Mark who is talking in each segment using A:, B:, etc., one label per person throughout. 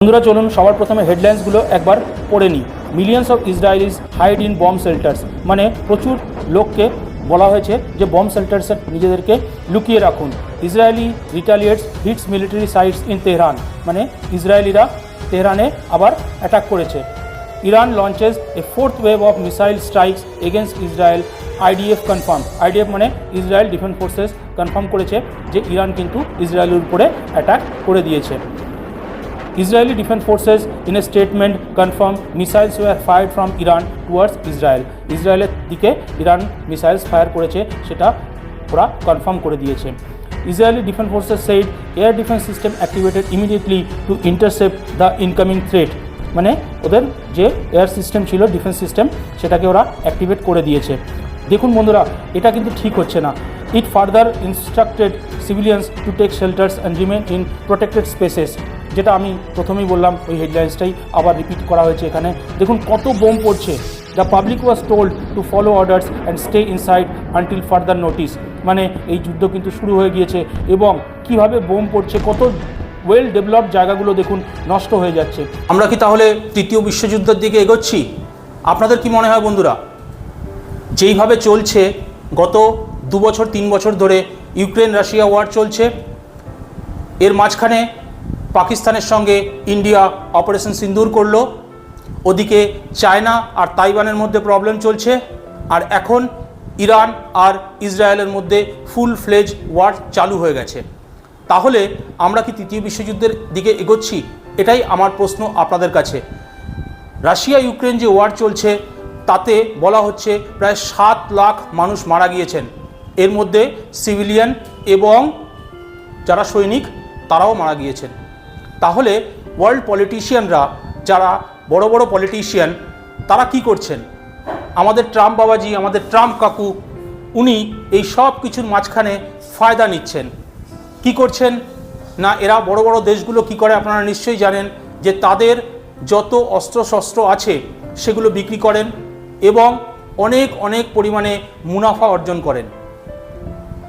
A: বন্ধুরা, চলুন সবার প্রথমে হেডলাইন্সগুলো একবার পড়ে নিই। Millions of Israelis hide in bomb shelters মানে প্রচুর লোককে বলা হয়েছে যে বম্ব শেল্টার্সে নিজেদেরকে লুকিয়ে রাখুন। Israeli retaliates hits military sites in Tehran মানে ইসরায়েলিরা তেহরানে আবার অ্যাটাক করেছে। Iran launches a fourth wave of missile strikes against Israel IDF confirm IDF মানে ইসরায়েল ডিফেন্স ফোর্সেস কনফার্ম করেছে যে ইরান কিন্তু ইসরায়েলের উপরে অ্যাটাক করে দিয়েছে। Israeli defense forces in a statement confirm missiles were fired from Iran towards Israel. ইসরায়েলের দিকে ইরান মিসাইলস ফায়ার করেছে সেটা ওরা কনফার্ম করে দিয়েছে Israeli defense forces said air defense system activated immediately to intercept the incoming threat. মানে ওদের যে এয়ার সিস্টেম ছিল ডিফেন্স সিস্টেম সেটাকে ওরা অ্যাক্টিভেট করে দিয়েছে দেখুন বন্ধুরা এটা কিন্তু ঠিক হচ্ছে না it further instructed civilians to take shelters and remain in protected spaces যেটা আমি প্রথমেই বললাম, ওই হেডলাইন্সটাই আবার রিপিট করা হয়েছে এখানে। দেখুন কত বোম পড়ছে। The public was told to follow orders and stay inside until further notice মানে এই যুদ্ধ কিন্তু শুরু হয়ে গিয়েছে এবং কীভাবে বোম পড়ছে, কত ওয়েল ডেভেলপড জায়গাগুলো দেখুন নষ্ট হয়ে যাচ্ছে।
B: আমরা কি তাহলে তৃতীয় বিশ্বযুদ্ধের দিকে এগোচ্ছি? আপনাদের কি মনে হয় বন্ধুরা? যেইভাবে চলছে, গত দু বছর তিন বছর ধরে ইউক্রেন রাশিয়া ওয়ার চলছে, এর মাঝখানে পাকিস্তানের সঙ্গে ইন্ডিয়া অপারেশন সিন্দুর করল। ওদিকে চায়না আর তাইওয়ানের মধ্যে প্রবলেম চলছে। আর এখন ইরান আর ইসরায়েলের মধ্যে ফুল ফ্লেজ ওয়ার চালু হয়ে গেছে। তাহলে আমরা কি তৃতীয় বিশ্বযুদ্ধের দিকে এগোচ্ছি? এটাই আমার প্রশ্ন আপনাদের কাছে। রাশিয়া ইউক্রেন যে ওয়ার চলছে, তাতে বলা হচ্ছে প্রায় সাত লাখ মানুষ মারা গিয়েছেন। এর মধ্যে সিভিলিয়ান এবং যারা সৈনিক, তারাও মারা গিয়েছেন। তাহলে ওয়ার্ল্ড পলিটিশিয়ানরা যারা বড় বড় পলিটিশিয়ান তারা কি করছেন? আমাদের ট্রাম্প বাবাজি, আমাদের ট্রাম্প কাকু, উনি এই সব কিছুর মাঝখানে ফায়দা নিচ্ছেন। কি করছেন? না, এরা বড় বড় দেশগুলো কি করে আপনারা নিশ্চয়ই জানেন যে তাদের যত অস্ত্রশস্ত্র আছে সেগুলো বিক্রি করেন এবং অনেক অনেক পরিমাণে মুনাফা অর্জন করেন।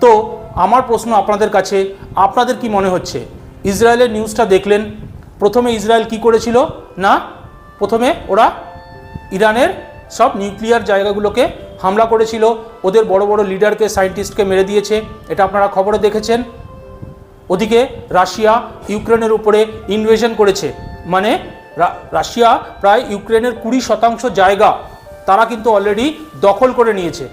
B: তো আমার প্রশ্ন আপনাদের কাছে, আপনাদের কি মনে হচ্ছে? ইসরায়েলের নিউজটা দেখলেন। প্রথমে ইসরায়েল কি করেছিল? না, প্রথমে ওরা ইরানের সব নিউক্লিয়ার জায়গাগুলোকে হামলা করেছিল। ওদের বড় বড় লিডারকে, সায়েন্টিস্টকে মেরে দিয়েছে। এটা আপনারা খবরে দেখেছেন। ওদিকে রাশিয়া ইউক্রেনের উপরে ইনভেশন করেছে। মানে রাশিয়া প্রায় ইউক্রেনের কুড়ি শতাংশ জায়গা তারা কিন্তু অলরেডি দখল করে নিয়েছে।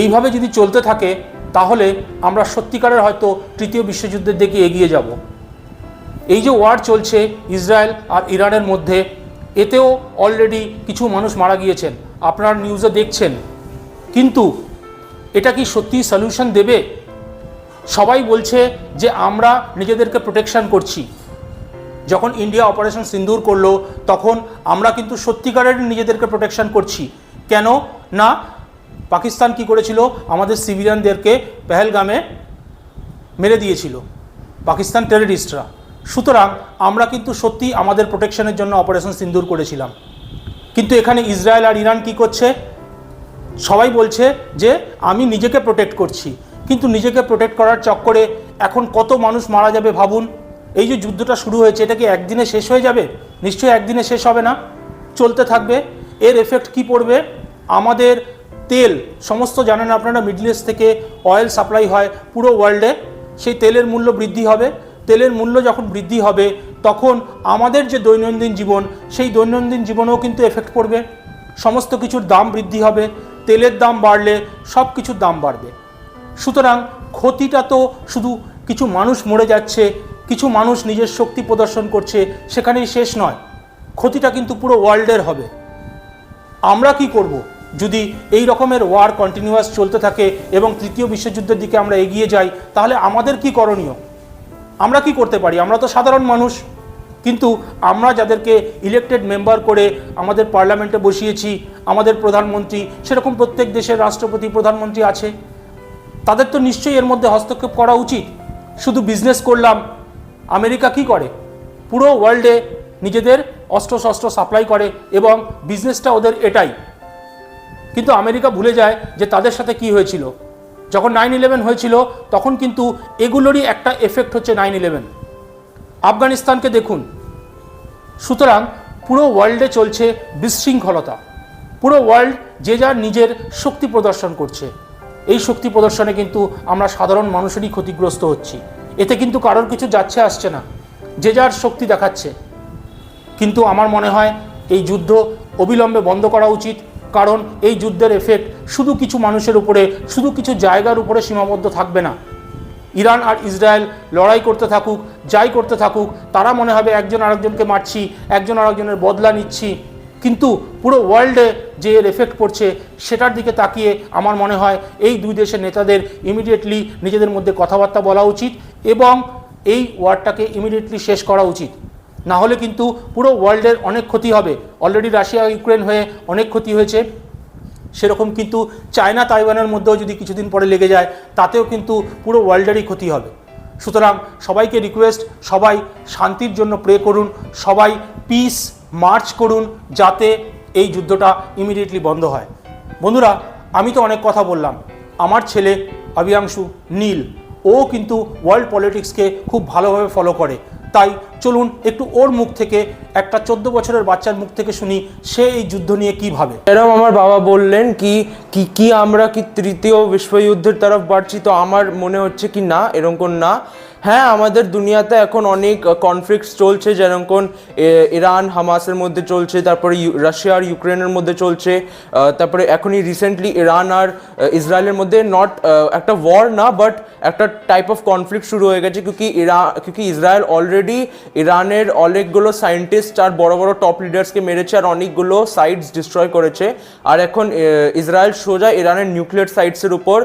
B: এইভাবে যদি চলতে থাকে তাহলে আমরা সত্যিকারের হয়তো তৃতীয় বিশ্বযুদ্ধের দিকে এগিয়ে যাব। এই যে ওয়ার চলছে ইসরায়েল আর ইরানের মধ্যে, এতেও অলরেডি কিছু মানুষ মারা গিয়েছেন। আপনার নিউজে দেখছেন। কিন্তু এটা কি সত্যি সলিউশন দেবে? সবাই বলছে যে আমরা নিজেদেরকে প্রোটেকশন করছি। যখন ইন্ডিয়া অপারেশন সিন্দুর করল, তখন আমরা কিন্তু সত্যিকারের নিজেদেরকে প্রোটেকশন করছি। কেন? না পাকিস্তান কি করেছিল? আমাদের সিভিলিয়ানদেরকে পেহেলগামে মেরে দিয়েছিল। পাকিস্তান টেররিস্টরা সুতরাং আমরা কিন্তু সত্যি আমাদের প্রোটেকশনের জন্য অপারেশন সিন্দুর করেছিলাম। কিন্তু এখানে ইসরায়েল আর ইরান কি করছে? সবাই বলছে যে আমি নিজেকে প্রোটেক্ট করছি। কিন্তু নিজেকে প্রোটেক্ট করার চক্করে এখন কত মানুষ মারা যাবে ভাবুন? এই যে যুদ্ধটা শুরু হয়েছে, এটা কি একদিনে শেষ হয়ে যাবে? নিশ্চয়ই একদিনে শেষ হবে না। চলতে থাকবে। এর এফেক্ট কি পড়বে? আমাদের তেল, সমস্ত জানেন আপনারা মিডল ইস্ট থেকে অয়েল সাপ্লাই হয় পুরো ওয়ার্ল্ডে সেই তেলের মূল্য বৃদ্ধি হবে। তেলের মূল্য যখন বৃদ্ধি হবে, তখন আমাদের যে দৈনন্দিন জীবন, সেই দৈনন্দিন জীবনেও কিন্তু এফেক্ট পড়বে। সমস্ত কিছুর দাম বৃদ্ধি হবে, তেলের দাম বাড়লে সব কিছুর দাম বাড়বে। সুতরাং ক্ষতিটা তো শুধু কিছু মানুষ মরে যাচ্ছে, কিছু মানুষ নিজের শক্তি প্রদর্শন করছে, সেখানেই শেষ নয়। ক্ষতিটা কিন্তু পুরো ওয়ার্ল্ডের হবে। আমরা কি করব? যদি এই রকমের ওয়ার কন্টিনিউয়াস চলতে থাকে এবং তৃতীয় বিশ্বযুদ্ধের দিকে আমরা এগিয়ে যাই, তাহলে আমাদের কি করণীয়? আমরা কি করতে পারি? আমরা তো সাধারণ মানুষ। কিন্তু আমরা যাদেরকে ইলেক্টেড মেম্বার করে আমাদের পার্লামেন্টে বসিয়েছি, আমাদের প্রধানমন্ত্রী, সেরকম প্রত্যেক দেশের রাষ্ট্রপতি, প্রধানমন্ত্রী আছে। তাদের তো নিশ্চয়ই এর মধ্যে হস্তক্ষেপ করা উচিত। শুধু বিজনেস করলাম, আমেরিকা কি করে? পুরো ওয়ার্ল্ডে নিজেদের অস্ত্র শস্ত্র সাপ্লাই করে এবং বিজনেসটা ওদের এটাই। কিন্তু আমেরিকা ভুলে যায় যে তাদের সাথে কি হয়েছিল। যখন নাইন ইলেভেন হয়েছিল, তখন কিন্তু এগুলোরই একটা এফেক্ট হচ্ছে নাইন ইলেভেন। আফগানিস্তানকে দেখুন। সুতরাং পুরো ওয়ার্ল্ডে চলছে বিশৃঙ্খলতা। পুরো ওয়ার্ল্ড যে যার নিজের শক্তি প্রদর্শন করছে। এই শক্তি প্রদর্শনে কিন্তু আমরা সাধারণ মানুষেরই ক্ষতিগ্রস্ত হচ্ছি। এতে কিন্তু কারোর কিছু যাচ্ছে আসছে না। যে যার শক্তি দেখাচ্ছে। কিন্তু আমার মনে হয় এই যুদ্ধ অবিলম্বে বন্ধ করা উচিত। কারণ এই যুদ্ধের এফেক্ট শুধু কিছু মানুষের উপরে, শুধু কিছু জায়গার উপরে সীমাবদ্ধ থাকবে না। ইরান আর ইসরায়েল লড়াই করতে থাকুক, যাই করতে থাকুক, তারা মনে হবে একজন আরেকজনকে মারছি, একজন আরেকজনের বদলা নিচ্ছি। কিন্তু পুরো ওয়ার্ল্ডে যে এর এফেক্ট পড়ছে, সেটার দিকে তাকিয়ে আমার মনে হয় এই দুই দেশের নেতাদের ইমিডিয়েটলি নিজেদের মধ্যে কথাবার্তা বলা উচিত এবং এই ওয়ারটাকে ইমিডিয়েটলি শেষ করা উচিত। না হলে কিন্তু পুরো ওয়ার্ল্ডের অনেক ক্ষতি হবে। অলরেডি রাশিয়া, ইউক্রেন হয়ে অনেক ক্ষতি হয়েছে। সেরকম কিন্তু চায়না, তাইওয়ানের মধ্যেও যদি কিছুদিন পরে লেগে যায়, তাতেও কিন্তু পুরো ওয়ার্ল্ডেরই ক্ষতি হবে। সুতরাং সবাইকে রিকোয়েস্ট সবাই শান্তির জন্য প্রে করুন, সবাই পিস মার্চ করুন, যাতে এই যুদ্ধটা ইমিডিয়েটলি বন্ধ হয়। বন্ধুরা, আমি তো অনেক কথা বললাম। আমার ছেলে অভিয়াংশু নীল, ও কিন্তু ওয়ার্ল্ড পলিটিক্সকে খুব ভালোভাবে ফলো করে। তাই চলুন একটু ওর মুখ থেকে, একটা চোদ্দ বছরের বাচ্চার মুখ থেকে শুনি সে এই যুদ্ধ নিয়ে কী ভাবে।
C: এরকম আমার বাবা বললেন কি কি কি আমরা কি তৃতীয় বিশ্বযুদ্ধের তরফ বাড়ছি তো আমার মনে হচ্ছে কি না, এরকম না। হ্যাঁ আমাদের দুনিয়াতে এখন অনেক কনফ্লিক্টস চলছে, যেরকম ইরান, হামাসের মধ্যে চলছে, তারপরে রাশিয়া আর ইউক্রেনের মধ্যে চলছে তারপরে এখনই রিসেন্টলি ইরান আর ইসরায়েলের মধ্যে নট একটা ওয়ার না বাট একটা টাইপ অফ কনফ্লিক্ট শুরু হয়ে গেছে, কিউকি ইরান কিউকি ইসরায়েল অলরেডি ইরানের অনেকগুলো সায়েন্টিস্ট আর বড় বড় টপ লিডার্সকে মেরেছে আর অনেকগুলো সাইটস ডিস্ট্রয় করেছে, আর এখন ইসরায়েল সোজা ইরানের নিউক্লিয়ার সাইটসের উপর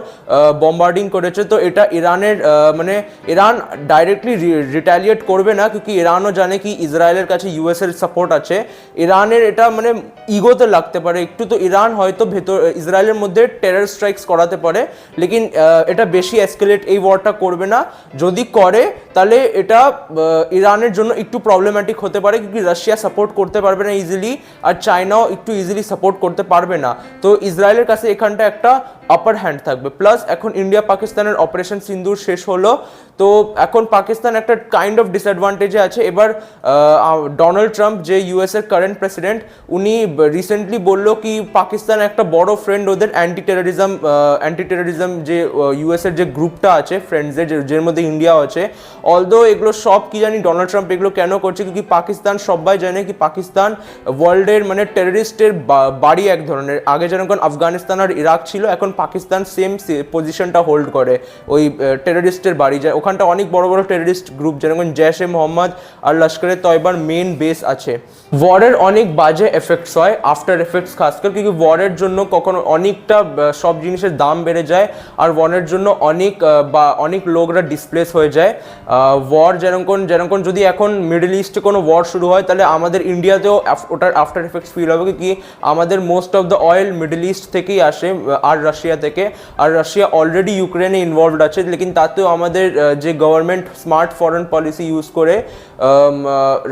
C: বম্বার্ডিং করেছে, তো এটা ইরানের মানে ইরান ডাইরেক্টলি রিটালিয়েট করবে না কিউকি ইরানও জানে কি ইসরায়েলের কাছে ইউএস এর সাপোর্ট আছে। ইরানের এটা মানে ইগোতে লাগতে পারে। একটু তো ইরান হয়তো ভেতর, ইসরায়েলের মধ্যে টেরার স্ট্রাইকস করাতে পারে, লেকিন এটা বেশি এসকেলেট এই ওয়ারটা করবে না। যদি করে তাহলে এটা ইরানের জন্য একটু প্রবলেম্যাটিক হতে পারে কিউকি রাশিয়া সাপোর্ট করতে পারবে না ইজিলি আর চায়নাও একটু ইজিলি সাপোর্ট করতে পারবে না। তো ইসরায়েলের কাছে এখানটা একটা আপার হ্যান্ড থাকবে। প্লাস এখন ইন্ডিয়া পাকিস্তানের অপারেশন সিন্দুর শেষ হলো। তো এখন পাকিস্তান একটা কাইন্ড অফ ডিসঅ্যাডভান্টেজে আছে। এবার ডোনাল্ড ট্রাম্প যে ইউএস এর কারেন্ট প্রেসিডেন্ট উনি রিসেন্টলি বলল কি, পাকিস্তান একটা বড় ফ্রেন্ড ওদের অ্যান্টি টেরোরিজম অ্যান্টি টেরোরিজম যে ইউএস এর যে গ্রুপটা আছে ফ্রেন্ডসদের যার মধ্যে ইন্ডিয়াও আছে অলদো এগুলো সব কি জানি ডোনাল্ড ট্রাম্প এগুলো কেন করছে কি পাকিস্তান সবাই জানে কি পাকিস্তান ওয়ার্ল্ডের মানে টেররিস্টের বাড়ি এক ধরনের। আগে যেরকম আফগানিস্তান আর ইরাক ছিল, এখন পাকিস্তান সেম পজিশনটা হোল্ড করে। ওই টেররিস্টের বাড়ি যায়। ওখানটা অনেক বড় বড় টেররিস্ট গ্রুপ যেরকম জৈশ এ মোহাম্মদ আর লস্করে তয়বার মেন বেস আছে। ওয়ারের অনেক বাজে এফেক্টস হয় আফটার এফেক্টস খাস করে কিন্তু ওয়ারের জন্য কখনো অনেকটা সব জিনিসের দাম বেড়ে যায়। আর ওয়ারের জন্য অনেক বা, অনেক লোকরা ডিসপ্লেস হয়ে যায়। ওয়ার যেরকম যেরকম যদি এখন মিডল ইস্টে কোনো ওয়ার শুরু হয়, তাহলে আমাদের ইন্ডিয়াতেও ওটার আফটার এফেক্টস ফিল হবে কি আমাদের most of the oil middle east থেকেই আসে আর রাশিয়া থেকে। আর রাশিয়া অলরেডি ইউক্রেনে ইনভলভড আছে, লেকিন তাতেও আমাদের যে government smart foreign policy use করে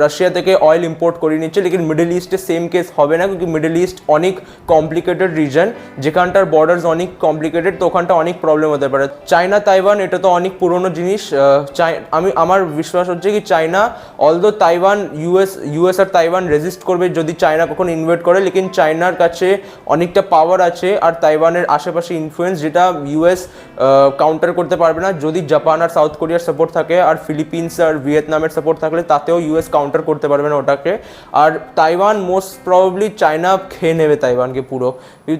C: রাশিয়া থেকে অয়েল ইম্পোর্ট করে নিচ্ছে, লেকিন মিডল ইস্টে সেম কেস হবে না কিন্তু মিডল ইস্ট অনেক কমপ্লিকেটেড রিজন যেখানটার বর্ডার্স অনেক কমপ্লিকেটেড তো ওখানটা অনেক প্রবলেম হতে পারে। চায়না তাইওয়ান এটা তো অনেক পুরনো জিনিস আমি, আমার বিশ্বাস হচ্ছে কি China although Taiwan US US আর তাইওয়ান রেজিস্ট করবে যদি চায়না কখন ইনভেট করে, লেকিন চায়নার কাছে অনেকটা পাওয়ার আছে আর তাইওয়ানের আশেপাশে ইনফ্লুয়েন্স যেটা ইউএস কাউন্টার করতে পারবে না। যদি জাপান আর সাউথ কোরিয়ার সাপোর্ট থাকে আর ফিলিপিন্স আর ভিয়েতনামের সাপোর্ট থাকলে তাতেও ইউএস কাউন্টার করতে পারবে না ওটাকে। আর তাইওয়ান মোস্ট প্রবাবলি চায়না খেয়ে নেবে তাইওয়ানকে পুরো।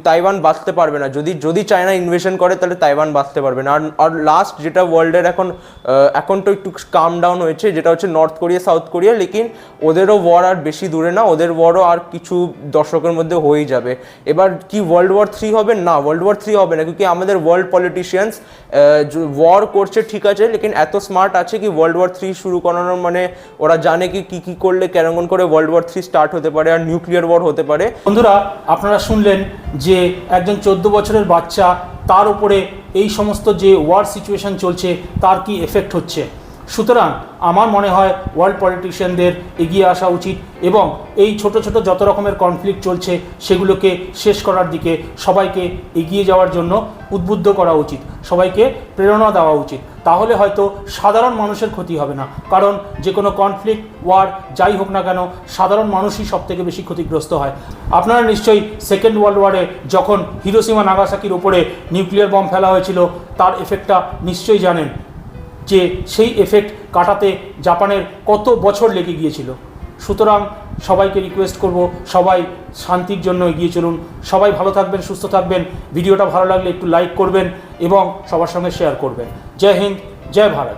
C: তাইওয়ান বাঁচতে পারবে না। যদি যদি চায়না ইনভেশন করে, তাহলে তাইওয়ান বাঁচতে পারবে না। আর আর লাস্ট যেটা ওয়ার্ল্ডের এখন এখন তো একটু কাম ডাউন হয়েছে, যেটা হচ্ছে নর্থ কোরিয়া সাউথ কোরিয়া লেকিন ওদেরও ওয়ার আর বেশি দূরে না, ওদের ওয়ারও আর কিছু দর্শকের মধ্যে হয়েই যাবে। এবার কি ওয়ার্ল্ড ওয়ার থ্রি হবে? না ওয়ার্ল্ড ওয়ার থ্রি হবে না কিন্তু আমাদের ওয়ার্ল্ড পলিটিশিয়ানস ওয়ার করছে, ঠিক আছে, লেকিন এত স্মার্ট আছে কি ওয়ার্ল্ড ওয়ার থ্রি শুরু করানোর মানে ওরা জানে কি কি কি করলে কেমন করে ওয়ার্ল্ড ওয়ার থ্রি স্টার্ট হতে পারে আর নিউক্লিয়ার ওয়ার হতে পারে।
B: বন্ধুরা, আপনারা শুনলেন যে একজন চোদ্দ বছরের বাচ্চা, তার উপরে এই সমস্ত যে ওয়ার সিচুয়েশন চলছে, তার কি এফেক্ট হচ্ছে? সুতরাং আমার মনে হয় ওয়ার্ল্ড পলিটিশিয়ানদের এগিয়ে আসা উচিত এবং এই ছোট ছোট যত রকমের কনফ্লিক্ট চলছে সেগুলোকে শেষ করার দিকে সবাইকে এগিয়ে যাওয়ার জন্য উদ্বুদ্ধ করা উচিত, সবাইকে প্রেরণা দেওয়া উচিত। তাহলে হয়তো সাধারণ মানুষের ক্ষতি হবে না, কারণ যে কোনো কনফ্লিক্ট ওয়ার যাই হোক না কেন, সাধারণ মানুষই সব থেকে বেশি ক্ষতিগ্রস্ত হয়। আপনারা নিশ্চয়ই সেকেন্ড ওয়ার্ল্ড ওয়ারে যখন হিরোসীমা নাগাসাকির উপরে নিউক্লিয়ার বম ফেলা হয়েছিল, তার এফেক্টটা নিশ্চয়ই জানেন। যে সেই এফেক্ট কাটাতে জাপানের কত বছর লেগে গিয়েছিল। সুতরাং সবাইকে রিকোয়েস্ট করব, সবাই শান্তির জন্য এগিয়ে চলুন। সবাই ভালো থাকবেন, সুস্থ থাকবেন। ভিডিওটা ভালো লাগলে একটু লাইক করবেন এবং সবার সঙ্গে শেয়ার করবেন। জয় হিন্দ, জয় ভারত।